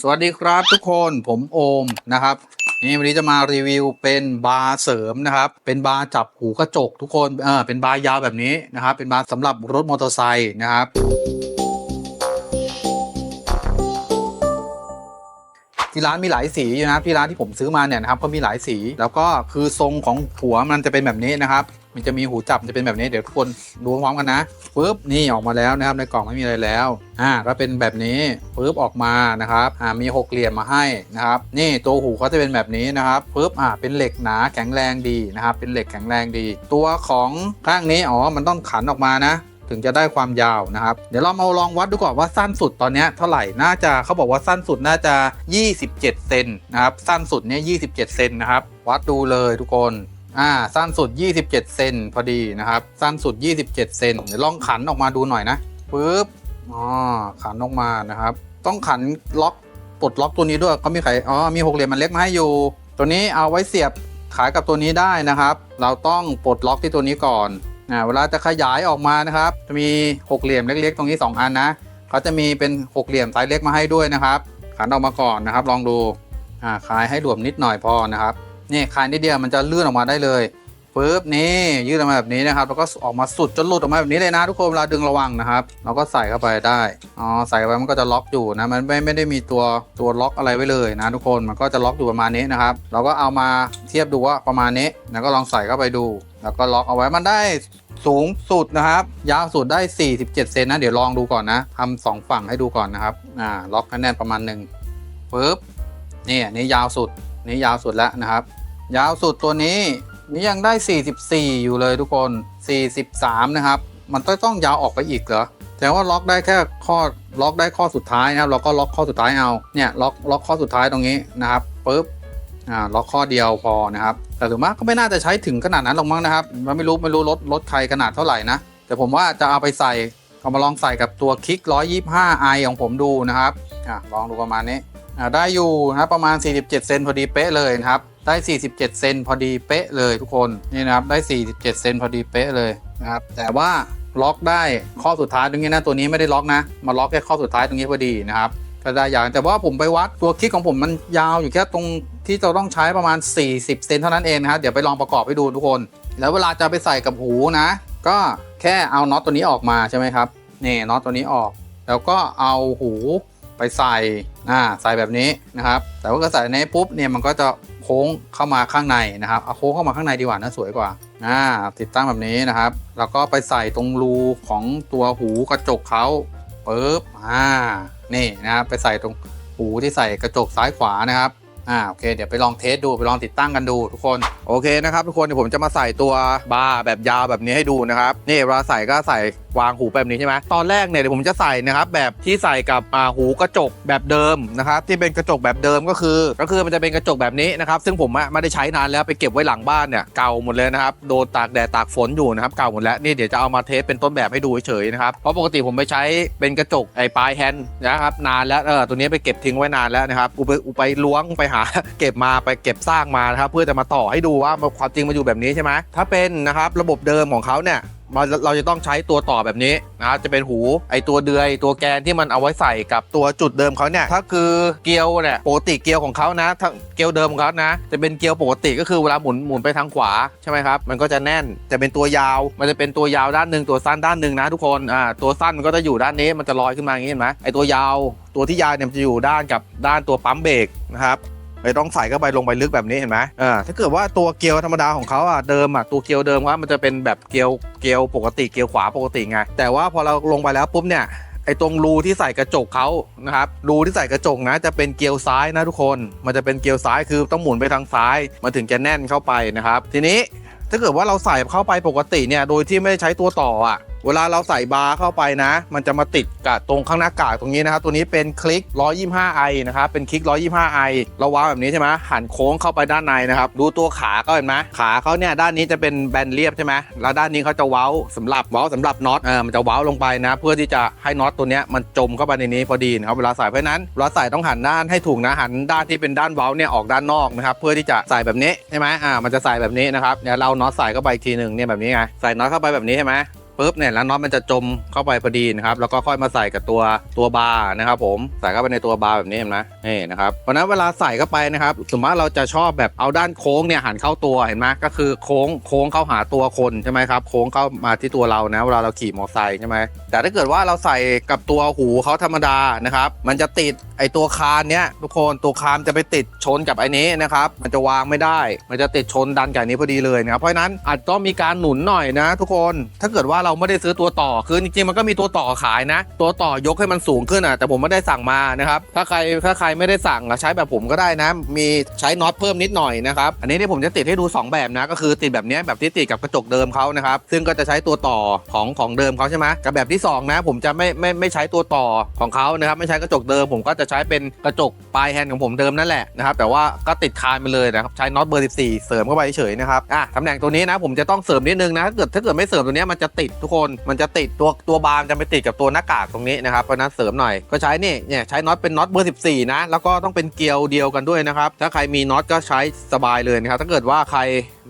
สวัสดีครับทุกคนผมโอมนะครับนี่วันนี้จะมารีวิวเป็นบาร์เสริมนะครับ เป็นบาร์จับหูกระจกทุกคนเออเป็นบาร์ยาวแบบนี้นะครับ เป็นบาร์สำหรับรถมอเตอร์ไซค์นะครับที่ร้านมีหลายสีอยู่นะครับที่ร้านที่ผมซื้อมาเนี่ยนะครับก็มีหลายสี แล้วก็คือทรงของหัวมันจะเป็นแบบนี้นะครับ มันจะมีหูจับจะเป็นแบบนี้เดี๋ยวทุกคนดูพร้อมกันนะปึ๊บนี่ออกมาแล้วนะครับในกล่องไม่มีอะไรแล้วอ่าก็เป็นแบบนี้ปึ๊บออกมานะครับอ่ามีหกเหลี่ยมมาให้นะครับนี่ตัวหูเขาจะเป็นแบบนี้นะครับปึ๊บอ่าเป็นเหล็กหนาแข็งแรงดีนะครับเป็นเหล็กแข็งแรงดี ตัวของข้างนี้อ๋อมันต้องขันออกมานะถึงจะได้ความยาวนะครับ เดี๋ยวเรามาลองวัดดูก่อนว่าสั้นสุดตอนนี้เท่าไหร่ น่าจะเขาบอกว่าสั้นสุดน่าจะ 27 เซนนะครับ สั้นสุดเนี่ย 27 เซนนะครับ วัดดูเลยทุกคน อ่าสั้นสุด 27 เซนพอดีนะครับ สั้นสุด 27 เซนเดี๋ยวลองขันออกมาดูหน่อยนะปึ๊บอ๋อขันออกมานะครับ ต้องขันล็อกปลดล็อกตัวนี้ด้วยเขามีไขอ๋อมีหกเหลี่ยมมันเล็กมาให้อยู่ ตัวนี้เอาไว้เสียบขายกับตัวนี้ได้นะครับ เราต้องปลดล็อกที่ตัวนี้ก่อนอ่าเวลาจะขยายออกมานะครับ จะมีหกเหลี่ยมเล็กๆ ตรงนี้ 2 อันนะเขาจะมีเป็นหกเหลี่ยมไซส์เล็กมาให้ด้วยนะครับขันออกมาก่อนนะครับ ลองดูอ่าคลายให้หลวมนิดหน่อยพอนะครับ นี่คลายนิดเดียวมันจะเลื่อนออกมาได้เลยปึ๊บนี่ยืดออกมาแบบนี้นะครับแล้วก็ออกมาสุดจนหลุดออกมาแบบนี้เลยนะทุกคนเวลาดึงระวังนะครับ เราก็ใส่เข้าไปได้อ๋อใส่เข้าไปมันก็จะล็อกอยู่นะมันไม่ไม่ได้มีตัวตัวล็อกอะไรไว้เลยนะทุกคนมันก็จะล็อกอยู่ประมาณนี้นะครับ เราก็เอามาเทียบดูว่าประมาณนี้แล้วก็ลองใส่เข้าไปดู แล้วก็ล็อกเอาไว้มันได้สูงสุดนะครับ ยาวสุดได้ 47 เซนนะเดี๋ยวลองดูก่อนนะทำสองฝั่งให้ดูก่อนนะครับอ่าล็อกให้แน่นประมาณหนึ่งปึ๊บนี่อันนี้ยาวสุด นี่ยาวสุดแล้วนะครับ ยาวสุดตัวนี้นี่ยังได้ 44 อยู่เลยทุกคน 43 นะครับ มันต้องต้องยาวออกไปอีกเหรอแต่ว่าล็อกได้แค่ข้อล็อกได้ข้อสุดท้ายนะครับเราก็ล็อกข้อสุดท้ายเอาเนี่ยล็อกล็อกข้อสุดท้ายตรงนี้นะครับปึ๊บอ่าล็อกข้อเดียวพอนะครับ แต่ถือว่าก็ไม่น่าจะใช้ถึงขนาดนั้นหรอกมั้งนะครับมันไม่รู้ไม่รู้รถรถใครขนาดเท่าไหร่นะแต่ผมว่าจะเอาไปใส่เอามาลองใส่กับตัวคลิก 125i ของผมดูนะครับอะลองดูประมาณนี้ อ่าได้อยู่นะประมาณ 47 เซนพอดีเป๊ะเลยครับ ได้ 47 เซนพอดีเป๊ะเลยทุกคนนี่นะครับได้ 47 เซนพอดีเป๊ะเลยนะครับแต่ว่าล็อกได้ข้อสุดท้ายตรงนี้นะตัวนี้ไม่ได้ล็อกนะ มาล็อกแค่ข้อสุดท้ายตรงนี้พอดีนะครับก็ได้อย่างแต่ว่าผมไปวัดตัวคลิกของผมมันยาวอยู่แค่ตรงที่เราต้องใช้ประมาณ 40 เซนเท่านั้นเองนะครับเดี๋ยวไปลองประกอบให้ดูทุกคน แล้วเวลาจะไปใส่กับหูนะ ก็แค่เอาน็อตตัวนี้ออกมาใช่ไหมครับนี่น็อตตัวนี้ออก แล้วก็เอาหู ไปใส่อ่าใส่แบบนี้นะครับ แต่ว่าก็ใส่ในปุ๊บเนี่ยมันก็จะโค้งเข้ามาข้างในนะครับเอาโค้งเข้ามาข้างในดีกว่านะสวยกว่าอ่าติดตั้งแบบนี้นะครับ แล้วก็ไปใส่ตรงรูของตัวหูกระจกเขาปึ๊บอ่านี่นะครับไปใส่ตรงหูที่ใส่กระจกซ้ายขวานะครับอ่าโอเค เดี๋ยวไปลองเทสดูไปลองติดตั้งกันดูทุกคน โอเคนะครับทุกคนเดี๋ยวผมจะมาใส่ตัวบาร์แบบยาวแบบนี้ให้ดูนะครับนี่เวลาใส่ก็ใส่วางหูแบบนี้ใช่ไหมตอนแรกเนี่ยเดี๋ยวผมจะใส่นะครับแบบที่ใส่กับหูกระจกแบบเดิมนะครับที่เป็นกระจกแบบเดิมก็คือ ก็คือมันจะเป็นกระจกแบบนี้นะครับซึ่งผมไม่ได้ใช้นานแล้วไปเก็บไว้หลังบ้านเนี่ยเก่าหมดเลยนะครับโดนตากแดดตากฝนอยู่นะครับเก่าหมดแล้วนี่เดี๋ยวจะเอามาเทสเป็นต้นแบบให้ดูเฉยๆนะครับเพราะปกติผมไปใช้เป็นกระจกไอ้ปลายแฮนด์นะครับนานแล้วเออตัวนี้ไปเก็บทิ้งไว้นานแล้วนะครับอุไปอุไปล้วงไปหา เก็บมาไปเก็บสร้างมานะครับเพื่อจะมาต่อให้ดูว่าความจริงมันอยู่แบบนี้ใช่ไหมถ้าเป็นนะครับระบบเดิมของเขาเนี่ยเราเราจะต้องใช้ตัวต่อแบบนี้นะจะเป็นหูไอตัวเดือยตัวแกนที่มันเอาไว้ใส่กับตัวจุดเดิมเขาเนี่ยถ้าคือเกลียวเนี่ยปกติเกลียวของเขานะถ้าเกลียวเดิมของเขานะ จะเป็นเกลียวปกติก็คือเวลาหมุนหมุนไปทางขวาใช่ไหมครับมันก็จะแน่นจะเป็นตัวยาว มันจะเป็นตัวยาวด้านหนึ่งตัวสั้นด้านหนึ่งนะทุกคนอ่าตัวสั้นมันก็จะอยู่ด้านนี้มันจะลอยขึ้นมาอย่างนี้เห็นไหมไอตัวยาวตัวที่ยาวเนี่ยมันจะอยู่ด้านกับด้านตัวปั๊มเบรกนะครับ ไม่ต้องใส่เข้าไปลงไปลึกแบบนี้เห็นไหมเออถ้าเกิดว่าตัวเกลียวธรรมดาของเขาอะเดิมอะตัวเกลียวเดิมว่ามันจะเป็นแบบเกลียวเกลียวปกติเกลียวขวาปกติไงแต่ว่าพอเราลงไปแล้วปุ๊บเนี่ยไอ้ตรงรูที่ใส่กระจกเขานะครับรูที่ใส่กระจกนะ จะเป็นเกลียวซ้ายนะทุกคน มันจะเป็นเกลียวซ้ายคือต้องหมุนไปทางซ้ายมันถึงจะแน่นเข้าไปนะครับ ทีนี้ถ้าเกิดว่าเราใส่เข้าไปปกติเนี่ยโดยที่ไม่ได้ใช้ตัวต่ออะ เวลาเราใส่บาร์เข้าไปนะ มันจะมาติดกับตรงข้างหน้ากากตรงนี้นะครับ ตัวนี้เป็นคลิก 125i นะครับ เป็นคลิก 125i เราวางแบบนี้ใช่ไหมหันโค้งเข้าไปด้านในนะครับ ดูตัวขาก็เห็นไหมขาเขาเนี่ยด้านนี้จะเป็นแบนเรียบใช่ไหมแล้วด้านนี้เขาจะเว้าสำหรับเว้าสำหรับน็อต เออ มันจะเว้าลงไปนะ เพื่อที่จะให้น็อตตัวเนี้ยมันจมเข้าไปในนี้พอดีนะครับเวลาใส่เพราะฉะนั้นเวลาใส่ต้องหันด้านให้ถูกนะ หันด้านที่เป็นด้านเว้าเนี่ยออกด้านนอกนะครับ เพื่อที่จะใส่แบบนี้ใช่ไหมอ่า มันจะใส่แบบนี้นะครับ เดี๋ยวเราน็อตใส่เข้าไปอีกทีหนึ่งเนี่ยแบบนี้ไง ใส่น็อตเข้าไปแบบนี้ใช่ไหม ปุ๊บเนี่ยแล้วน็อตมันจะจมเข้าไปพอดีนะครับแล้วก็ค่อยมาใส่กับตัวตัวบาร์นะครับผมใส่เข้าไปในตัวบาร์แบบนี้เห็นไหมนี่นะครับเพราะนั้นเวลาใส่เข้าไปนะครับสมมติว่าเราจะชอบแบบเอาด้านโค้งเนี่ยหันเข้าตัวเห็นไหมก็คือโค้งโค้งเข้าหาตัวคนใช่ไหมครับโค้งเข้ามาที่ตัวเรานะเวลาเราขี่มอเตอร์ไซค์ใช่ไหมแต่ถ้าเกิดว่าเราใส่กับตัวหูเขาธรรมดานะครับมันจะติดไอตัวคานเนี้ยทุกคนตัวคานจะไปติดชนกับไอ้นี้นะครับมันจะวางไม่ได้ มันจะติดชนดันกับนี้พอดีเลยนะครับเพราะฉะนั้นอาจต้องมีการหนุนหน่อยนะ ทุกคนถ้าเกิดว่าเราไม่ได้ซื้อตัวต่อคือจริงๆมันก็มีตัวต่อขายนะ ตัวต่อยกให้มันสูงขึ้นอะแต่ผมไม่ได้สั่งมานะครับถ้าใครถ้าใครไม่ได้สั่งอะใช้แบบผมก็ได้นะ มีใช้น็อตเพิ่มนิดหน่อยนะครับอันนี้ที่ผมจะติดให้ดู 2 แบบนะ ก็คือติดแบบนี้แบบที่ติดกับกระจกเดิมเขานะครับซึ่งก็จะใช้ตัวต่อของของเดิมเขาใช่ไหมกับแบบที่สองนะ ผมจะไม่ไม่ไม่ใช้ตัวต่อของเขานะครับไม่ใช้กระจกเดิม ผมก็จะใช้เป็นกระจกปลายแฮนด์ของผมเดิมนั่นแหละนะครับแต่ว่าก็ติดคานไปเลยนะครับใช้น็อตเบอร์ 14 เสริมเข้าไปเฉยนะครับอะตำแหน่งตัวนี้นะผมจะต้องเสริมนิดนึงนะถ้าเกิดถ้าเกิดไม่เสริมตัวนี้มันจะติดทุกคนมันจะติดตัวตัวบาร์มจะไปติดกับตัวหน้ากากตรงนี้นะครับเพราะฉะนั้นเสริมหน่อยก็ใช้นี่เนี่ยใช้น็อตเป็นน็อตเบอร์ 14 นะ แล้วก็ต้องเป็นเกลียวเดียวกันด้วยนะครับถ้าใครมีน็อตก็ใช้สบายเลยนะครับถ้าเกิดว่าใคร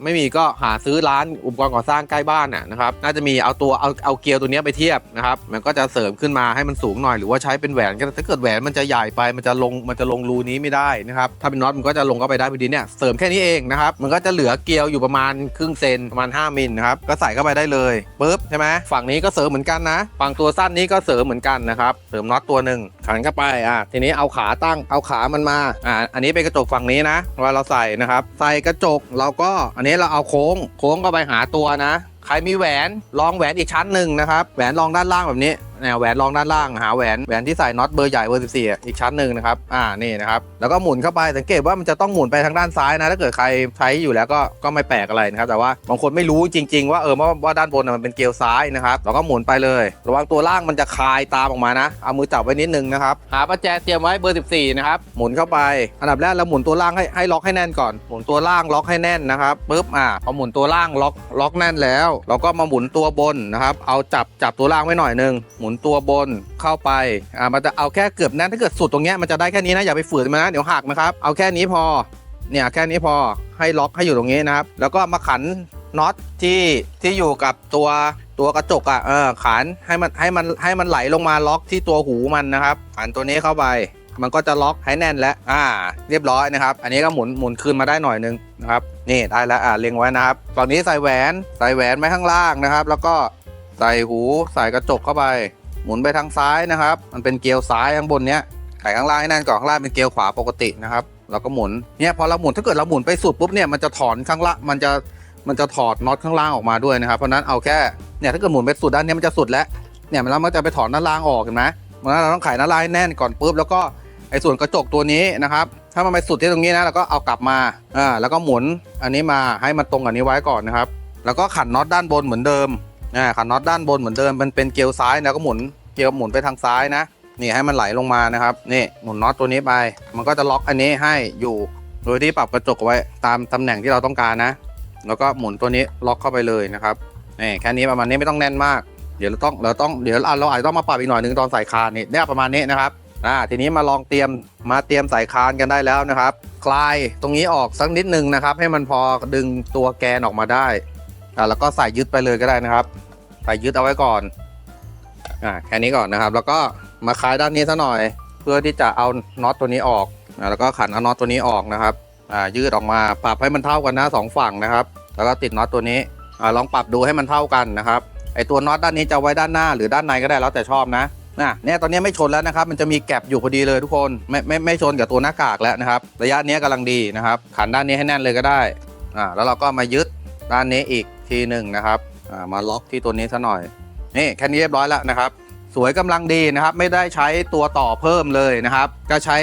ไม่มีก็หาซื้อร้านอุปกรณ์ก่อสร้างใกล้บ้านน่ะนะครับน่าจะมีเอาตัวเอาเอาเกลียวตัวนี้ไปเทียบนะครับมันก็จะเสริมขึ้นมาให้มันสูงหน่อยหรือว่าใช้เป็นแหวนก็ถ้าเกิดแหวนมันจะใหญ่ไปมันจะลงมันจะลงรูนี้ไม่ได้นะครับถ้าเป็นน็อตมันก็จะลงเข้าไปได้พอดีเนี่ยเสริมแค่นี้เองนะครับมันก็จะเหลือเกลียวอยู่ประมาณครึ่งเซนประมาณ 5มิลนะครับก็ใส่เข้าไปได้เลยปุ๊บใช่ไหมฝั่งนี้ก็เสริมเหมือนกันนะฝั่งตัวสั้นนี้ก็เสริมเหมือนกันนะครับเสริมน็อตตัวหนึ่งขันเข้าไปอะทีนี้เอาขาตั้งเอาขามันมาอ่าอันนี้เป็นกระจกฝั่งนี้นะว่าเราใส่นะครับใส่กระจกเราก็อันนี้เราเอาโค้ง โค้งก็ไปหาตัวนะ ใครมีแหวนลองแหวนอีกชั้นหนึ่งนะครับ แหวนลองด้านล่างแบบนี้ เนี่ยแหวนรองด้านล่างหาแหวนแหวนที่ใส่น็อตเบอร์ใหญ่เบอร์14อะอีกชั้นหนึ่งนะครับอ่านี่นะครับแล้วก็หมุนเข้าไปสังเกตว่ามันจะต้องหมุนไปทางด้านซ้ายนะถ้าเกิดใครใช้อยู่แล้วก็ก็ไม่แปลกอะไรนะครับแต่ว่าบางคนไม่รู้จริง ๆ ว่าเออว่าว่าด้านบนนะมันเป็นเกลียวซ้ายนะครับเราก็หมุนไปเลย ระวังตัวล่างมันจะคายตามออกมานะ เอามือจับไว้นิดนึงนะครับหาประแจเตรียมไว้เบอร์ 14นะครับหมุนเข้าไป อันดับแรกเราหมุนตัวล่างให้ให้ล็อกให้แน่นก่อนหมุนตัวล่างล็อกให้แน่นนะครับปุ๊บอ่าพอหมุนตัวล่างล็อกล็อกแน่นแล้ว เราก็มาหมุนตัวบนนะครับเอาจับจับตัวล่างไว้หน่อยนึงหมุนุนตัวบนเข้าไปอ่ามันจะเอาแค่เกือบแน่นถ้าเกิดสุดตรงเนี้ยมันจะได้แค่นี้นะอย่าไปฝืนมันนะเดี๋ยวหักนะครับเอาแค่นี้พอเนี่ยแค่นี้พอให้ล็อกให้อยู่ตรงนี้นะครับ แล้วก็มาขันน็อตที่ที่อยู่กับตัวตัวกระจกอะเออขันให้มันให้มันให้มันไหลลงมาล็อกที่ตัวหูมันนะครับขันตัวนี้เข้าไป มันก็จะล็อกให้แน่นแล้วอ่า เรียบร้อยนะครับ อันนี้ก็หมุนหมุนคืนมาได้หน่อยนึงนะครับนี่ได้แล้วอ่าเล็งไว้นะครับฝั่งนี้ใส่แหวนใส่แหวนไว้ข้างล่างนะครับ แล้วก็ใส่หูใส่กระจกเข้าไป หมุนไปทางซ้ายนะครับ มันเป็นเกลียวซ้ายข้างบนเนี้ยไข่ข้างล่างให้แน่นก่อนข้างล่างเป็นเกลียวขวาปกตินะครับเราก็หมุนเนี่ยพอเราหมุนถ้าเกิดเราหมุนไปสุดปุ๊บเนี่ยมันจะถอนข้างล่างมันจะมันจะถอดน็อตข้างล่างออกมาด้วยนะครับเพราะนั้นเอาแค่เนี่ยถ้าเกิดหมุนไปสุดด้านเนี้ยมันจะสุดแล้วเนี่ยมันแล้วมันจะไปถอนด้านล่างออกเห็นไหมเพราะนั้นเราต้องไขด้านล่างให้แน่นก่อนปุ๊บแล้วก็ไอ้ส่วนกระจกตัวนี้นะครับถ้ามันไปสุดที่ตรงนี้นะเราก็เอากลับมาอ่าแล้วก็หมุนอันนี้มาให้มันตรงกับนี้ไว้ก่อนนะครับ แล้วก็ขันน็อตด้านบนเหมือนเดิม อ่าขันน็อตด้านบนเหมือนเดิมมันเป็นเกลียวซ้ายนะก็หมุนเกลียวหมุนไปทางซ้ายนะนี่ให้มันไหลลงมานะครับนี่หมุนน็อตตัวนี้ไป มันก็จะล็อกอันนี้ให้อยู่โดยที่ปรับกระจกไว้ตามตำแหน่งที่เราต้องการนะ แล้วก็หมุนตัวนี้ล็อกเข้าไปเลยนะครับนี่แค่นี้ประมาณนี้ไม่ต้องแน่นมากเดี๋ยวเราต้องเราต้องเดี๋ยวเราอาจจะต้องมาปรับอีกหน่อยหนึงตอนใส่คานนี่เนี่ยประมาณนี้นะครับอ่าทีนี้มาลองเตรียมมาเตรียมใสายคานกันได้แล้วนะครับ คลายตรงนี้ออกสักนิดนึงนะครับ ให้มันพอดึงตัวแกนออกมาได้อ่าแล้วก็ใส่ยึดไปเลยก็ได้นะครับ ใส่ยึดเอาไว้ก่อนอ่าแค่นี้ก่อนนะครับ แล้วก็มาคลายด้านนี้ซะหน่อย เพื่อที่จะเอาน็อตตัวนี้ออกอ่าแล้วก็ขันเอาน็อตตัวนี้ออกนะครับอ่ายืดออกมาปรับให้มันเท่ากันนะสองฝั่งนะครับ แล้วก็ติดน็อตตัวนี้อ่าลองปรับดูให้มันเท่ากันนะครับไอตัวน็อตด้านนี้จะไว้ด้านหน้าหรือด้านในก็ได้แล้วแต่ชอบนะน่ะเนี่ยตอนนี้ไม่ชนแล้วนะครับ มันจะมีแก็บอยู่พอดีเลยทุกคนไม่ไม่ไม่ชนกับตัวหน้ากากแล้วนะครับ ระยะนี้ยกำลังดีนะครับ ขันด้านนี้ให้แน่นเลยก็ได้อ่าแล้วเราก็มายึดด้านนี้อีกทีหนึ่งนะครับ อ่ามาล็อกที่ตัวนี้ซะหน่อยนี่แค่นี้เรียบร้อยแล้วนะครับ สวยกำลังดีนะครับ ไม่ได้ใช้ตัวต่อเพิ่มเลยนะครับ ก็ใช้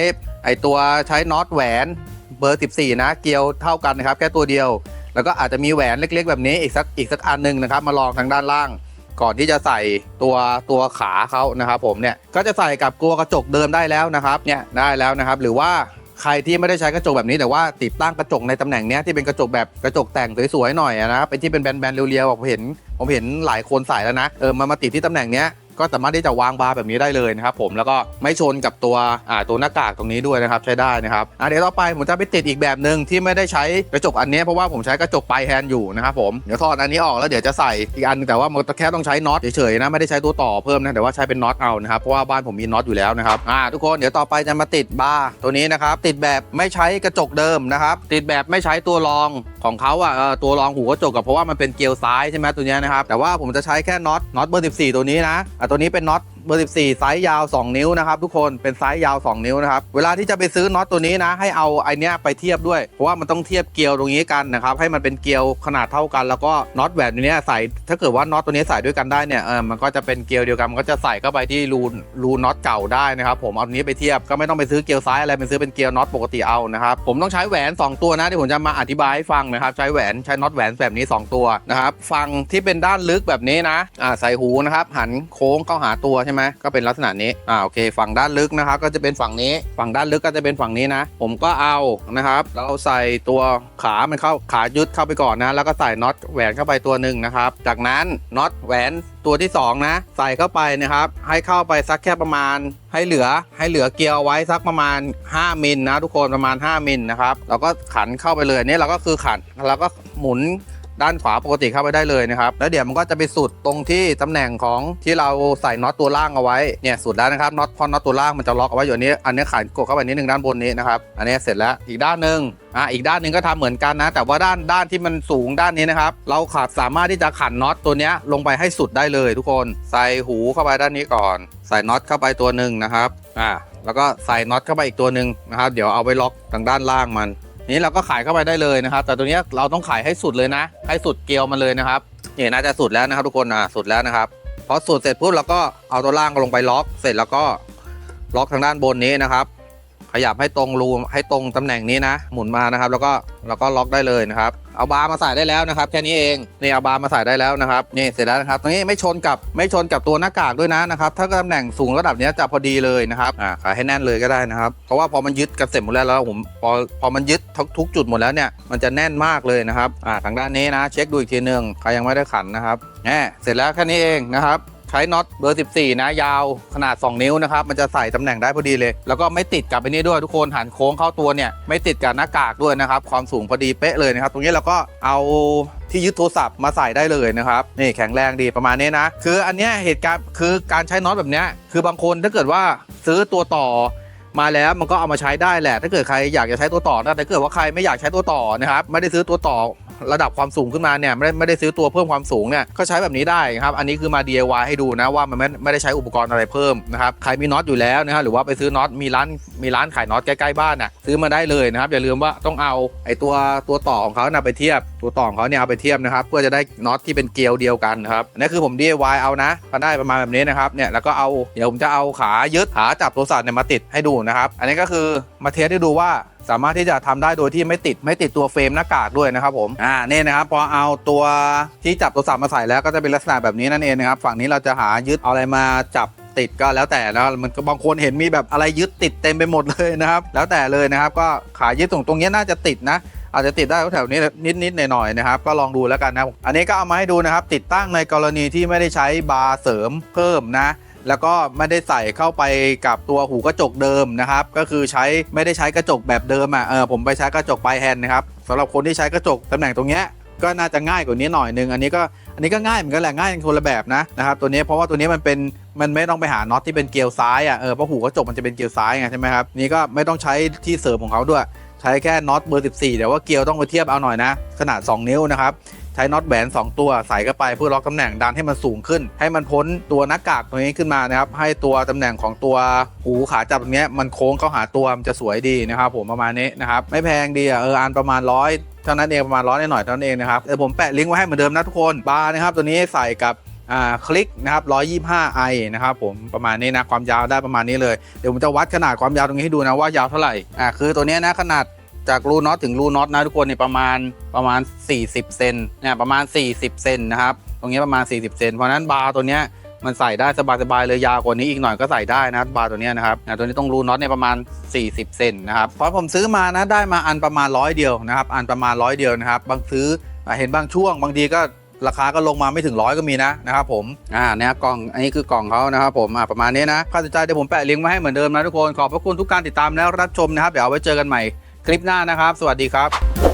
ไอตัวใช้น็อตแหวนเบอร์ 14 นะ เกลียวเท่ากันนะครับ แค่ตัวเดียว แล้วก็อาจจะมีแหวนเล็ก ๆ แบบนี้อีกสักอีกสักอันหนึ่งนะครับ มาลองทางด้านล่าง ก่อนที่จะใส่ตัวตัวขาเขานะครับ ผมเนี่ยก็จะใส่กับตัวกระจกเดิมได้แล้วนะครับเนี่ยได้แล้วนะครับ หรือว่า ใครที่ไม่ได้ใช้กระจกแบบนี้แต่ว่าติดตั้งกระจกในตำแหน่งเนี้ยที่เป็นกระจกแบบกระจกแต่งสวยๆหน่อยอะนะครับเป็นที่เป็นแบนๆเรียวๆผมเห็นผมเห็นหลายคนใส่แล้วนะเออมามาติดที่ตำแหน่งเนี้ย ก็สามารถที่จะวางบาร์แบบนี้ได้เลยนะครับผมแล้วก็ไม่ชนกับตัวอ่าตัวหน้ากากตรงนี้ด้วยนะครับใช้ได้นะครับอะเดี๋ยวต่อไปผมจะไปติดอีกแบบหนึ่งที่ไม่ได้ใช้กระจกอันนี้เพราะว่าผมใช้กระจกปลายแฮนด์อยู่นะครับผมเดี๋ยวถอดอันนี้ออกแล้วเดี๋ยวจะใส่อีกอันหนึ่งแต่ว่ามันแค่ต้องใช้น็อตเฉยๆนะไม่ได้ใช้ตัวต่อเพิ่มนะแต่ว่าใช้เป็นน็อตเอานะครับเพราะว่าบ้านผมมีน็อตอยู่แล้วนะครับอ่าทุกคนเดี๋ยวต่อไปจะมาติดบาร์ตัวนี้นะครับติดแบบไม่ใช้กระจกเดิมนะครับติดแบบไม่ใช้ตัวรองของเขาอะเอ่อตัวรองหูกระจกกับเพราะว่ามันเป็นเกลียวซ้ายใช่ไหมตัวนี้นะครับแต่ว่าผมจะใช้แค่น็อตน็อตเบอร์ 14 ตัวนี้นะอะตัวนี้เป็นน็อต เบอร์ 14 ไซส์ยาว 2 นิ้วนะครับทุกคนเป็นไซส์ยาว 2 นิ้วนะครับเวลาที่จะไปซื้อน็อตตัวนี้นะ ให้เอาไอเนี้ยไปเทียบด้วย เพราะว่ามันต้องเทียบเกลียวตรงนี้กันนะครับให้มันเป็นเกลียวขนาดเท่ากัน แล้วก็น็อตแบบนี้ใส่ถ้าเกิดว่าน็อตตัวนี้ใส่ด้วยกันได้เนี่ยเออมันก็จะเป็นเกลียวเดียวกันมันก็จะใส่เข้าไปที่รูรูน็อตเก่าได้นะครับผมเอาตัวนี้ไปเทียบก็ไม่ต้องไปซื้อเกลียวซ้ายอะไรเป็นซื้อเป็นเกลียวน็อตปกติเอานะครับผมต้องใช้แหวน 2 ตัวนะที่ผมจะมาอธิบายให้ฟังนะครับใช้แหวนใช้น็อตแหวนแบบนี้ 2 ตัวนะครับฝั่งที่เป็นด้านลึกแบบนี้นะอ่าใส่หูนะครับหันโค้งเข้าหาตัวใช่ไหมก็เป็นลักษณะนี้อ่าโอเค ฝั่งด้านลึกนะครับ ก็จะเป็นฝั่งนี้ ฝั่งด้านลึกก็จะเป็นฝั่งนี้นะ ผมก็เอานะครับเราใส่ตัวขามันเข้าขายึดเข้าไปก่อนนะ แล้วก็ใส่น็อตแหวนเข้าไปตัวหนึ่งนะครับ จากนั้นน็อตแหวนตัวที่สองนะ ใส่เข้าไปนะครับ ให้เข้าไปสักแค่ประมาณ ให้เหลือให้เหลือเกลียวไว้สักประมาณ 5มิลนะ ทุกคนประมาณ 5มิลนะครับเราก็ขันเข้าไปเลยเนี่ยเราก็คือขันแล้วก็หมุน ด้านขวาปกติเข้าไปได้เลยนะครับ แล้วเดี๋ยวมันก็จะไปสุดตรงที่ตำแหน่งของที่เราใส่น็อตตัวล่างเอาไว้เนี่ยสุดแล้วนะครับน็อตพอน็อตตัวล่างมันจะล็อกเอาไว้อยู่นี้อันนี้ขันกดเข้าไปนิดนึงด้านบนนี้นะครับอันนี้เสร็จแล้วอีกด้านหนึ่งอะอีกด้านหนึ่งก็ทำเหมือนกันนะ แต่ว่าด้านด้านที่มันสูงด้านนี้นะครับ เราขาดสามารถที่จะขันน็อตตัวเนี้ยลงไปให้สุดได้เลยทุกคน ใส่หูเข้าไปด้านนี้ก่อน ใส่น็อตเข้าไปตัวหนึ่งนะครับอ่าแล้วก็ใส่น็อตเข้าไปอีกตัวหนึ่งนะครับ เดี๋ยวเอาไว้ล็อกทางด้านล่างมัน นี้เราก็ขายเข้าไปได้เลยนะครับ แต่ตัวนี้เราต้องขายให้สุดเลยนะ ให้สุดเกลียวมันเลยนะครับนี่น่าจะสุดแล้วนะครับทุกคนอะสุดแล้วนะครับพอสุดเสร็จปุ๊บเราก็เอาตัวล่างลงไปล็อก เสร็จแล้วก็ล็อกทางด้านบนนี้นะครับ ขยับให้ตรงรูให้ตรงตำแหน่งนี้นะ หมุนมานะครับ แล้วก็เราก็ล็อกได้เลยนะครับ เอาบาร์มาใส่ได้แล้วนะครับ แค่นี้เองนี่เอาบาร์มาใส่ได้แล้วนะครับนี่เสร็จแล้วนะครับตรงนี้ไม่ชนกับไม่ชนกับตัวหน้ากากด้วยนะนะครับ ถ้าตำแหน่งสูงระดับนี้จะพอดีเลยนะครับอ่าขายให้แน่นเลยก็ได้นะครับ เพราะว่าพอมันยึดกันเสร็จหมดแล้วแล้วผมพอพอมันยึดทุกทุกจุดหมดแล้วเนี่ยมันจะแน่นมากเลยนะครับอ่าทางด้านนี้นะ เช็คดูอีกทีหนึ่งใครยังไม่ได้ขันนะครับแหมเสร็จแล้วแค่นี้เองนะครับ ช้น็อตเบอร์ 14 นะ ยาวขนาด 2 นิ้วนะครับ มันจะใส่ตำแหน่งได้พอดีเลย แล้วก็ไม่ติดกับไอ้นี้ด้วยทุกคนหันโค้งเข้าตัวเนี่ย ไม่ติดกับหน้ากากด้วยนะครับ ความสูงพอดีเป๊ะเลยนะครับ ตรงนี้เราก็เอาที่ยึดโทรศัพท์มาใส่ได้เลยนะครับนี่แข็งแรงดีประมาณนี้นะ คืออันเนี้ยเหตุการณ์คือการใช้น็อตแบบเนี้ยคือบางคนถ้าเกิดว่าซื้อตัวต่อ มาแล้วมันก็เอามาใช้ได้แหละ ถ้าเกิดใครอยากจะใช้ตัวต่อนะแต่เกิดว่าใครไม่อยากใช้ตัวต่อนะครับไม่ได้ซื้อตัวต่อระดับความสูงขึ้นมาเนี่ยไม่ได้ไม่ได้ซื้อตัวเพิ่มความสูงเนี่ยก็ใช้แบบนี้ได้ครับอันนี้คือมา DIY ให้ดูนะว่ามันไม่ไม่ได้ใช้อุปกรณ์อะไรเพิ่มนะครับใครมีน็อตอยู่แล้วนะครับหรือว่าไปซื้อน็อตมีร้านมีร้านขายน็อตใกล้ๆบ้านน่ะซื้อมาได้เลยนะครับอย่าลืมว่าต้องเอาไอ้ตัวตัวต่อของเขานะไปเทียบ ตัวต่อของเขาเนี่ยเอาไปเทียบนะครับ เพื่อจะได้น็อตที่เป็นเกลียวเดียวกันนะครับอันนี้คือผม DIY เอานะก็ได้ประมาณแบบนี้นะครับเนี่ยแล้วก็เอาเดี๋ยวผมจะเอาขายึดขาจับตัวสัตว์เนี่ยมาติดให้ดูนะครับ อันนี้ก็คือมาเทสให้ดูว่าสามารถที่จะทำได้โดยที่ไม่ติดไม่ติดตัวเฟรมหน้ากากด้วยนะครับผมอ่านี่นะครับพอเอาตัวที่จับตัวสัตว์มาใส่แล้วก็จะเป็นลักษณะแบบนี้นั่นเองนะครับฝั่งนี้เราจะหายึดเอาอะไรมาจับติดก็แล้วแต่นะมันก็บางคนเห็นมีแบบอะไรยึดติดเต็มไปหมดเลยนะครับ แล้วแต่เลยนะครับ ก็ขายึดตรงตรงนี้น่าจะติดนะ อาจจะติดได้แถวๆนี้นิดๆหน่อยๆนะครับก็ลองดูแล้วกันนะอันนี้ก็เอามาให้ดูนะครับ ติดตั้งในกรณีที่ไม่ได้ใช้บาร์เสริมเพิ่มนะแล้วก็ไม่ได้ใส่เข้าไปกับตัวหูกระจกเดิมนะครับ ก็คือใช้ไม่ได้ใช้กระจกแบบเดิมอะเออผมไปใช้กระจกปลายแฮนด์นะครับสำหรับคนที่ใช้กระจกตำแหน่งตรงเนี้ยก็น่าจะง่ายกว่านี้หน่อยนึงอันนี้ก็อันนี้ก็ง่ายเหมือนกันแหละง่ายคนละแบบนะนะครับตัวนี้เพราะว่าตัวนี้มันเป็นมันไม่ต้องไปหาน็อตที่เป็นเกลียวซ้ายอะเออเพราะหูกระจกมันจะเป็นเกลียวซ้ายไงใช่ไหมครับนี่ก็ไม่ต้องใช้ที่เสริมของเขาด้วย ใช้แค่น็อตเบอร์ 14 แต่ว่าเกลียวต้องไปเทียบเอาหน่อยนะ ขนาด 2 นิ้วนะครับ ใช้น็อตแหวน 2 ตัวใส่เข้าไปเพื่อล็อกตำแหน่งดันให้มันสูงขึ้น ให้มันพ้นตัวหน้ากากตัวนี้ขึ้นมานะครับ ให้ตัวตำแหน่งของตัวหูขาจับตรงนี้มันโค้งเข้าหาตัวมันจะสวยดีนะครับ ผมประมาณนี้นะครับไม่แพงดีอะเอออันประมาณร้อยเท่านั้นเองประมาณร้อยหน่อยเท่านั้นเองนะครับเดี๋ยวผมแปะลิงก์ไว้ให้เหมือนเดิมนะทุกคนบาร์นะครับตัวนี้ใส่กับ คลิกนะครับ 125 i นะครับผมประมาณนี้นะความยาวได้ประมาณนี้เลย เดี๋ยวผมจะวัดขนาดความยาวตรงนี้ให้ดูนะว่ายาวเท่าไหร่อ่าคือตัวนี้นะขนาดจากรูน็อตถึงรูน็อตนะทุกคนเนี่ยประมาณประมาณ 40 เซนเนี่ยประมาณ 40 เซนนะครับตรงนี้ประมาณ 40 เซนเพราะนั้นบาร์ตัวเนี้ยมันใส่ได้สบายๆเลยยาวกว่านี้อีกหน่อยก็ใส่ได้นะบาร์ตัวนี้นะครับตัวนี้ต้องรูน็อตเนี่ยประมาณ 40 เซนนะครับเพราะผมซื้อมานะได้มาอันประมาณร้อยเดียวนะครับอันประมาณร้อยเดียวนะครับบางซื้อเห็นบางช่วงบางทีก็ ราคาก็ลงมาไม่ถึงร้อยก็มีนะนะครับผมอ่าเนี่ยกล่องอันนี้คือกล่องเขานะครับผมอ่าประมาณนี้นะใครสนใจเดี๋ยวผมแปะลิงก์ไว้ให้เหมือนเดิมนะทุกคนขอบพระคุณทุกการติดตามและรับชมนะครับเดี๋ยวเอาไว้เจอกันใหม่คลิปหน้านะครับ สวัสดีครับ